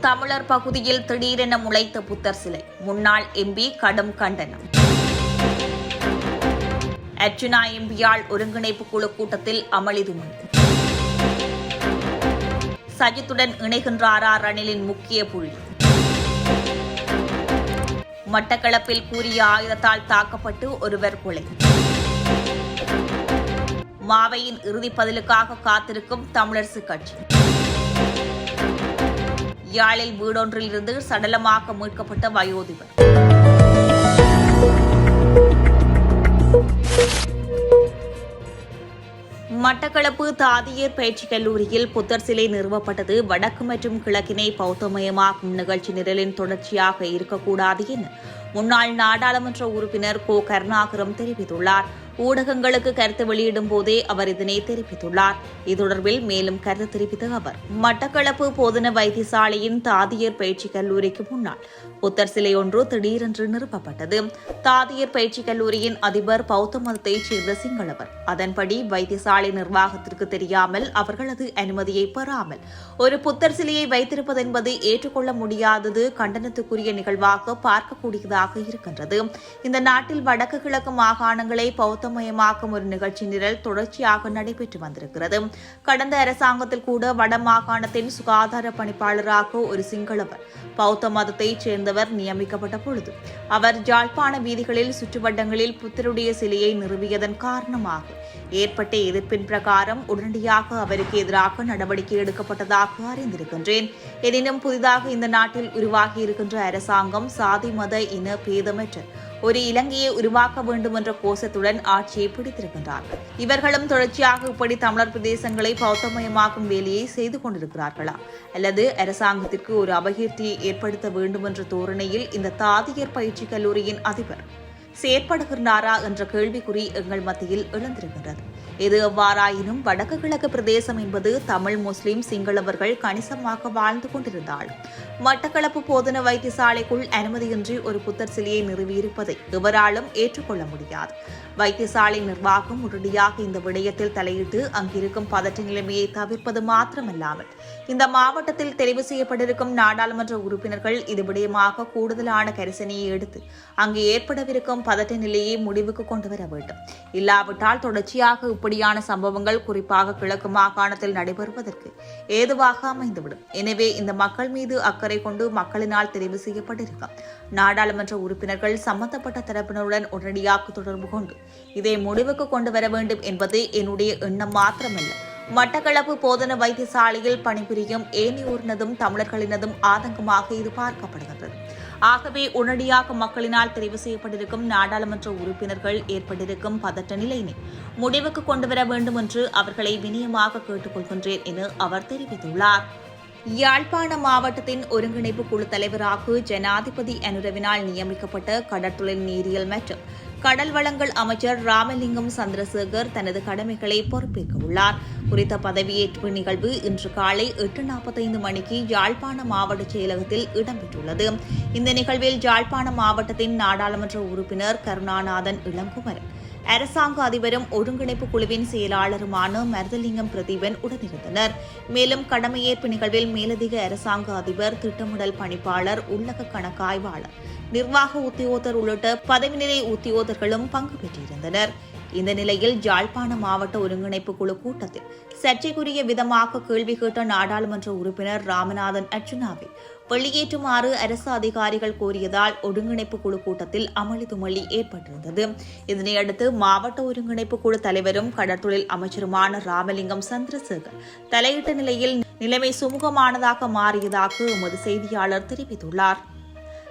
தமிழர் பகுதியில் திடீரென முளைத்த புத்தர் சிலை. முன்னாள் எம்பி கடும் கண்டனம். அர்ச்சுனா எம்பியால் ஒருங்கிணைப்பு குழு கூட்டத்தில் அமளிதுமணி சஜித்துடன் இணைகின்றாரா ரணிலின் முக்கிய புள்ளி. மட்டக்களப்பில் கூறிய ஆயுதத்தால் தாக்கப்பட்டு ஒருவர் கொலை. மாவையின் இறுதி பதிலுக்காக காத்திருக்கும் தமிழரசு கட்சி. யாழில் வீடொன்றில் இருந்து சடலமாக மீட்கப்பட்ட வயோதிபர். மட்டக்களப்பு தாதியர் பயிற்சி கல்லூரியில் புத்தர் சிலை நிறுவப்பட்டது வடக்கு மற்றும் கிழக்கினை பௌத்தமயமாக்கும் நிகழ்ச்சி நிரலின் தொடர்ச்சியாக இருக்கக்கூடாது என முன்னாள் நாடாளுமன்ற உறுப்பினர் கோ. கருணாகரம் தெரிவித்துள்ளார். ஊடகங்களுக்கு கருத்து வெளியிடும் போதே அவர் இதனை தெரிவித்துள்ளார். இது தொடர்பில் மேலும் கருத்து தெரிவித்த அவர் மட்டக்களப்பு போதன வைத்தியசாலையின் தாதியர் பயிற்சி கல்லூரிக்கு முன்னால் புத்தர் சிலை ஒன்று திடீரென்று நிறுவப்பட்டது தாதியர் பயிற்சி கல்லூரியின் அதிபர் பௌத்த மதத்தைச் சேர்ந்த சிங்களவர். அதன்படி வைத்தியசாலை நிர்வாகத்திற்கு தெரியாமல் அவர்களது அனுமதியை பெறாமல் ஒரு புத்தர் சிலையை வைத்திருப்பதென்பது ஏற்றுக்கொள்ள முடியாதது கண்டனத்துக்குரிய நிகழ்வாக பார்க்கக்கூடியதாக இருக்கின்றது. இந்த நாட்டில் வடக்கு கிழக்கு மாகாணங்களை பௌத்த பௌத்தமயமாக்கும் ஒரு நிகழ்ச்சி நிரல் தொடர்ச்சியாக நடைபெற்று வந்திருக்கிறது. கடந்த அரசாங்கத்தில் கூட வடமாகாணத்தின் சுகாதார பணிப்பாளராக ஒரு சிங்களவர் பௌத்த மதத்தைச் சேர்ந்தவர் நியமிக்கப்பட்ட பொழுது அவர் ஜாழ்ப்பாண வீதிகளில் சுற்றுவட்டங்களில் புத்தருடைய சிலையை நிறுவியதன் காரணமாக ஏற்பட்ட எதிர்ப்பின் பிரகாரம் உடனடியாக அவருக்கு எதிராக நடவடிக்கை எடுக்கப்பட்டதாக அறிந்திருக்கின்றேன். எனினும் புதிதாக இந்த நாட்டில் உருவாகி இருக்கின்ற அரசாங்கம் சாதி மத இன பேதமற்ற ஒரு இலங்கையை உருவாக்க வேண்டும் என்ற கோஷத்துடன் ஆட்சியை பிடித்திருக்கின்றார்கள் இவர்களும் தொடர்ச்சியாக இப்படி தமிழர் பிரதேசங்களை பௌத்தமயமாக்கும் வேலையை செய்து கொண்டிருக்கிறார்களா? அல்லது அரசாங்கத்திற்கு ஒரு அபகீர்த்தியை ஏற்படுத்த வேண்டும் என்ற தோரணையில் இந்த தாதியர் பயிற்சி கல்லூரியின் அதிபர் செயற்படுகின்றாரா என்ற கேள்விக்குறி எங்கள் மத்தியில் எழுந்திருக்கின்றது இது எவ்வாறாயினும் வடக்கு கிழக்கு பிரதேசம் என்பது தமிழ் முஸ்லிம் சிங்களவர்கள் கணிசமாக வாழ்ந்து கொண்டிருந்தாலும் மட்டக்களப்பு போதன வைத்தியசாலைக்குள் அனுமதியின்றி ஒரு புத்தர் சிலையை நிறுவியிருப்பதை எவராலும் ஏற்றுக்கொள்ள முடியாது. வைத்தியசாலை நிர்வாகம் உடனடியாக இந்த விடயத்தில் தலையிட்டு அங்கிருக்கும் பதற்ற நிலைமையை தவிர்ப்பது மாத்திரமல்லாமல் இந்த மாவட்டத்தில் தெரிவு செய்யப்பட்டிருக்கும் நாடாளுமன்ற உறுப்பினர்கள் இது விடயமாக கூடுதலான கரிசனையை எடுத்து அங்கு ஏற்படவிருக்கும் பதற்ற நிலையை முடிவுக்கு கொண்டு வர வேண்டும். இல்லாவிட்டால் தொடர்ச்சியாக இப்படியான சம்பவங்கள் குறிப்பாக கிழக்கு மாகாணத்தில் நடைபெறுவதற்கு ஏதுவாக அமைந்துவிடும். எனவே இந்த மக்கள் மீது அக்கறை அக்கறை கொண்டு மக்களினால் தெரிவு செய்யப்பட்டிருக்கும் நாடாளுமன்ற உறுப்பினர்கள் சம்பந்தப்பட்ட தரப்பினருடன் உடனடியாக தொடர்பு கொண்டு இதை முடிவுக்கு கொண்டு வர வேண்டும் என்பது என்னுடைய எண்ணம் மாத்திரமல்ல. மட்டக்களப்பு போதன வைத்தியசாலையில் பணிபுரியும் ஏனையோரினதும் தமிழர்களினதும் ஆதங்கமாக இது பார்க்கப்படுகிறது ஆகவே உடனடியாக மக்களினால் தெரிவு செய்யப்பட்டிருக்கும் நாடாளுமன்ற உறுப்பினர்கள் ஏற்பட்டிருக்கும் பதற்ற நிலையினை முடிவுக்கு கொண்டுவர வேண்டும் என்று அவர்களை வினியமாக கேட்டுக்கொள்கின்றேன் என அவர் தெரிவித்துள்ளார். யாழ்ப்பாண மாவட்டத்தின் ஒருங்கிணைப்பு குழு தலைவராக ஜனாதிபதி அனுரவினால் நியமிக்கப்பட்ட கடற்தொழில் நீரியல் மற்றும் கடல் வளங்கள் அமைச்சர் ராமலிங்கம் சந்திரசேகர் தனது கடமைகளை பொறுப்பேற்க உள்ளார். குறித்த பதவியேற்பு நிகழ்வு இன்று காலை எட்டு நாற்பத்தைந்து மணிக்கு யாழ்ப்பாண மாவட்ட செயலகத்தில் இடம்பெற்றுள்ளது. இந்த நிகழ்வில் யாழ்ப்பாண மாவட்டத்தின் நாடாளுமன்ற உறுப்பினர் கருணாநாதன் இளங்குமரன் அரசாங்க அதிபரும் ஒருங்கிணைப்பு குழுவின் செயலாளருமான மருதலிங்கம் பிரதீபன் உடனிருந்தனர். மேலும் கடமையேற்பு நிகழ்வில் மேலதிக அரசாங்க அதிபர் திட்டமிடல் பணிப்பாளர் உள்ளக கணக்காய்வாளர் நிர்வாக உத்தியோகத்தர் உள்ளிட்ட பதவிநிலை உத்தியோகத்தர்களும் பங்கு பெற்றிருந்தனர். இந்த நிலையில் ஜாழ்ப்பாண மாவட்ட ஒருங்கிணைப்பு குழு கூட்டத்தில் சர்ச்சைக்குரிய விதமாக கேள்வி கேட்ட நாடாளுமன்ற உறுப்பினர் ராமநாதன் அர்ஜுனாவை வெளியேற்றுமாறு அரசு அதிகாரிகள் கோரியதால் ஒருங்கிணைப்பு குழு கூட்டத்தில் அமளி துமளி ஏற்பட்டிருந்தது. இதனையடுத்து மாவட்ட ஒருங்கிணைப்பு குழு தலைவரும் கடற்தொழில் அமைச்சருமான ராமலிங்கம் சந்திரசேகர் தலையிட்ட நிலையில் நிலைமை சுமூகமானதாக மாறியதாக எமது செய்தியாளர் தெரிவித்துள்ளார்.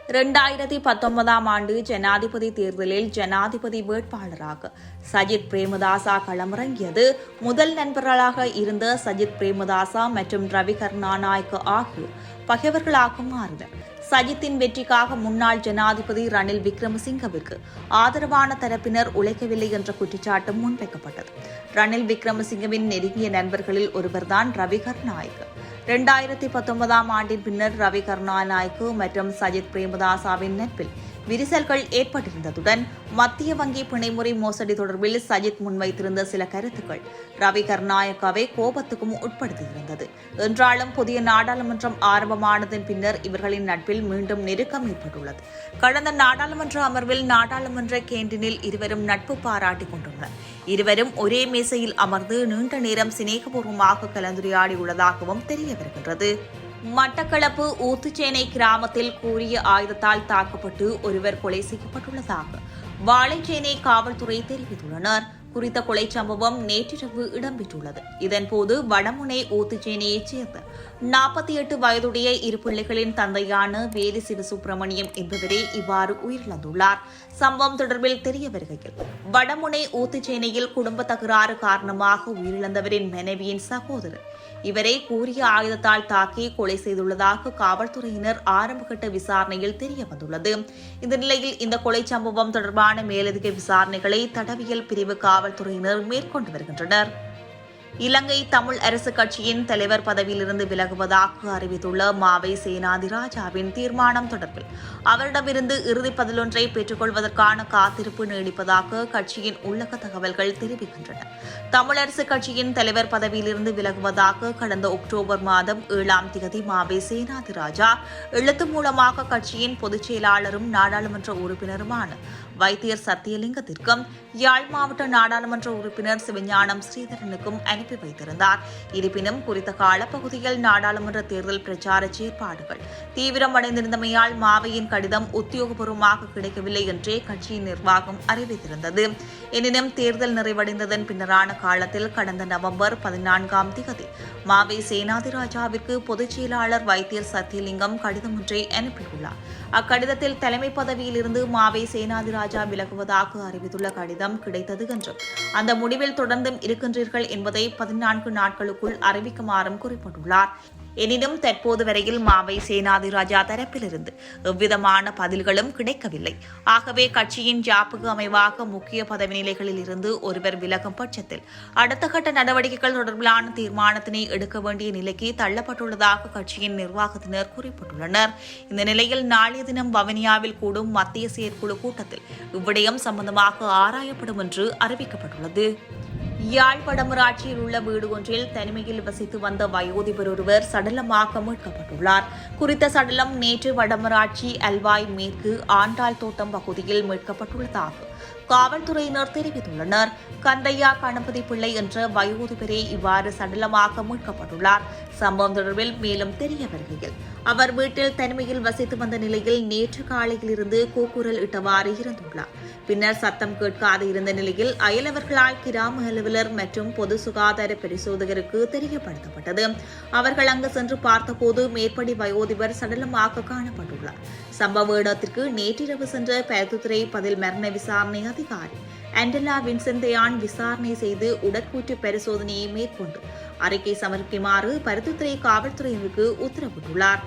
இரண்டாயிரத்தி பத்தொன்பதாம் ஆண்டு ஜனாதிபதி தேர்தலில் ஜனாதிபதி வேட்பாளராக சஜித் பிரேமதாசா களமிறங்கியது. முதல் நண்பர்களாக இருந்த சஜித் பிரேமதாசா மற்றும் ரவி கருணாநாயக்க ஆகியோர் பகைவர்களாக மாறினர். சஜித்தின் வெற்றிக்காக முன்னாள் ஜனாதிபதி ரணில் விக்ரமசிங்கவிற்கு ஆதரவான தரப்பினர் உழைக்கவில்லை என்ற குற்றச்சாட்டும் முன்வைக்கப்பட்டது. ரணில் விக்ரமசிங்கவின் நெருங்கிய நண்பர்களில் ஒருவர்தான் ரவி நாயக் இரண்டாயிரத்தி பத்தொன்பதாம் ஆண்டின் பின்னர் ரவி கருணாநாயக்கு மற்றும் சஜித் பிரேமதாசாவின் நட்பில் விரிசல்கள் ஏற்பட்டிருந்ததுடன் மத்திய வங்கி பிணைமுறை மோசடி தொடர்பில் சஜித் முன்வைத்திருந்த சில கருத்துக்கள். ரவி கருணாயக்காவை கோபத்துக்கும் உட்படுத்தியிருந்தது. என்றாலும் புதிய நாடாளுமன்றம் ஆரம்பமானதன் பின்னர் இவர்களின் நட்பில் மீண்டும் நெருக்கம் ஏற்பட்டுள்ளது. கடந்த நாடாளுமன்ற அமர்வில் நாடாளுமன்ற கேண்டீனில் இருவரும் நட்பு பாராட்டிக் கொண்டுள்ளனர் இருவரும் ஒரே மேசையில் அமர்ந்து நீண்ட நேரம் சிநேகபூர்வமாக கலந்துரையாடியுள்ளதாகவும் தெரிய வருகின்றது மட்டக்களப்பு ஊத்துச்சேனை கிராமத்தில் கூறிய ஆயுதத்தால் தாக்கப்பட்டு ஒருவர் கொலை செய்யப்பட்டுள்ளதாக வாழைச்சேனை காவல்துறை தெரிவித்துள்ளனர். குறித்த கொலை சம்பவம் நேற்றிரவு இடம்பெற்றுள்ளது. இதன்போது வடமுனை ஊத்துச்சேனையைச் சேர்ந்த நாற்பத்தி எட்டு வயதுடைய இரு பிள்ளைகளின் தந்தையான வேதி சிவசுப்பிரமணியம் என்பவரே இவ்வாறு உயிரிழந்துள்ளார். சம்பவம் தொடர்பில் தெரிய வருகையில் வடமுனை ஊத்துச்சேனையில் குடும்ப தகராறு காரணமாக உயிரிழந்தவரின் மனைவியின் சகோதரர் இவரை கூறிய ஆயுதத்தால் தாக்கி கொலை செய்துள்ளதாக காவல்துறையினர் ஆரம்பகட்ட விசாரணையில் தெரிய வந்துள்ளது. இந்த நிலையில் இந்த கொலை சம்பவம் தொடர்பான மேலதிக விசாரணைகளை தடவியல் பிரிவு காவல் காவல்துறையினர் மேற்கொண்டு வருகின்றனர். இலங்கை தமிழ் அரசு கட்சியின் தலைவர் பதவியிலிருந்து விலகுவதாக அறிவித்துள்ள மாவை சேனாதிராஜாவின் தீர்மானம் தொடர்பில் அவரிடமிருந்து இறுதி பதிலொன்றை பெற்றுக்கொள்வதற்கான காத்திருப்பு நீடிப்பதாக கட்சியின் உள்ளக தகவல்கள் தெரிவிக்கின்றன. தமிழரசு கட்சியின் தலைவர் பதவியிலிருந்து விலகுவதாக கடந்த அக்டோபர் மாதம் ஏழாம் தேதி மாவை சேனாதிராஜா எழுத்து மூலமாக கட்சியின் பொதுச் செயலாளரும் நாடாளுமன்ற உறுப்பினருமான வைத்தியர் சத்தியலிங்கத்திற்கும் யாழ் மாவட்ட நாடாளுமன்ற உறுப்பினர் சிவஞானம் ஸ்ரீதரனுக்கும் அனுப்பி வைத்திருந்தார். இருப்பினும் குறித்த காலப்பகுதியில் நாடாளுமன்ற தேர்தல் பிரச்சார செயற்பாடுகள் தீவிரமடைந்திருந்தமையால் மாவையின் கடிதம் உத்தியோகபூர்வமாக கிடைக்கவில்லை என்றே கட்சியின் நிர்வாகம் அறிவித்திருந்தது. எனினும் தேர்தல் நிறைவடைந்ததன் பின்னரான காலத்தில் கடந்த நவம்பர் பதினான்காம் திகதி மாவை சேனாதிராஜாவிற்கு பொதுச் செயலாளர் வைத்தியர் சத்தியலிங்கம் கடிதம் ஒன்றை அனுப்பியுள்ளார். அக்கடிதத்தில் தலைமை பதவியிலிருந்து மாவை சேனாதிராஜா விலகுவதாக அறிவித்துள்ள கடிதம் கிடைத்தது என்றும் அந்த முடிவில் தொடர்ந்தும் இருக்கின்றீர்கள் என்பதை பதினான்கு நாட்களுக்குள் அறிவிக்குமாறும் குறிப்பிட்டுள்ளார். எனினும் தற்போது வரையில் மாவை சேனாதிராஜா தரப்பிலிருந்து எவ்விதமான பதில்களும் கிடைக்கவில்லை. ஆகவே கட்சியின் ஜாப்புக்கு அமைவாக முக்கிய பதவி நிலைகளில் இருந்து ஒருவர் விலகும் பட்சத்தில் அடுத்த கட்ட நடவடிக்கைகள் தொடர்பிலான தீர்மானத்தினை எடுக்க வேண்டிய நிலைக்கு தள்ளப்பட்டுள்ளதாக கட்சியின் நிர்வாகத்தினர் குறிப்பிட்டுள்ளனர். இந்த நிலையில் நாளைய தினம் வவனியாவில் கூடும் மத்திய செயற்குழு கூட்டத்தில் இவ்விடயம் சம்பந்தமாக ஆராயப்படும் என்று அறிவிக்கப்பட்டுள்ளது. யாழ்வடமராட்சியில் உள்ள வீடு ஒன்றில் தனிமையில் வசித்து வந்த வயோதிபர் ஒருவர் சடலமாக மீட்கப்பட்டுள்ளார். குறித்த சடலம் நேற்று வடமராட்சி அல்வாய் மேற்கு ஆண்டாள் தோட்டம் பகுதியில் மீட்கப்பட்டுள்ளதாகும் காவல்துறையினர் தெரிவித்துள்ளனர். கந்தையா கணபதி பிள்ளை என்ற வயோதிபரே இவ்வாறு சடலமாக மீட்கப்பட்டுள்ளார். சம்பவம் தொடர்பில் மேலும் தெரிய வருகையில் அவர் வீட்டில் தனிமையில் வசித்து வந்த நிலையில் நேற்று காலையிலிருந்து கூக்குரல் இட்டவாறு இருந்துள்ளார். பின்னர் சத்தம் கேட்காது இருந்த நிலையில் அயலவர்களால் கிராம அலுவலர் மற்றும் பொது சுகாதார பரிசோதகருக்கு தெரியப்படுத்தப்பட்டது. அவர்கள் அங்கு சென்று பார்த்தபோது மேற்படி வயோதிபர் சடலமாக காணப்பட்டுள்ளார். சம்பவ இடத்திற்கு நேற்றிரவு சென்ற பருத்துத்துறை பதில் மரண விசாரணை விசாரணை அதிகாரி ஆண்டலா வின்செந்தையான் விசாரணை செய்து உடற்கூற்று பரிசோதனையை மேற்கொண்டு அறிக்கை சமர்ப்பிக்குமாறு பருத்துத்துறை காவல்துறையினருக்கு உத்தரவிட்டுள்ளார்.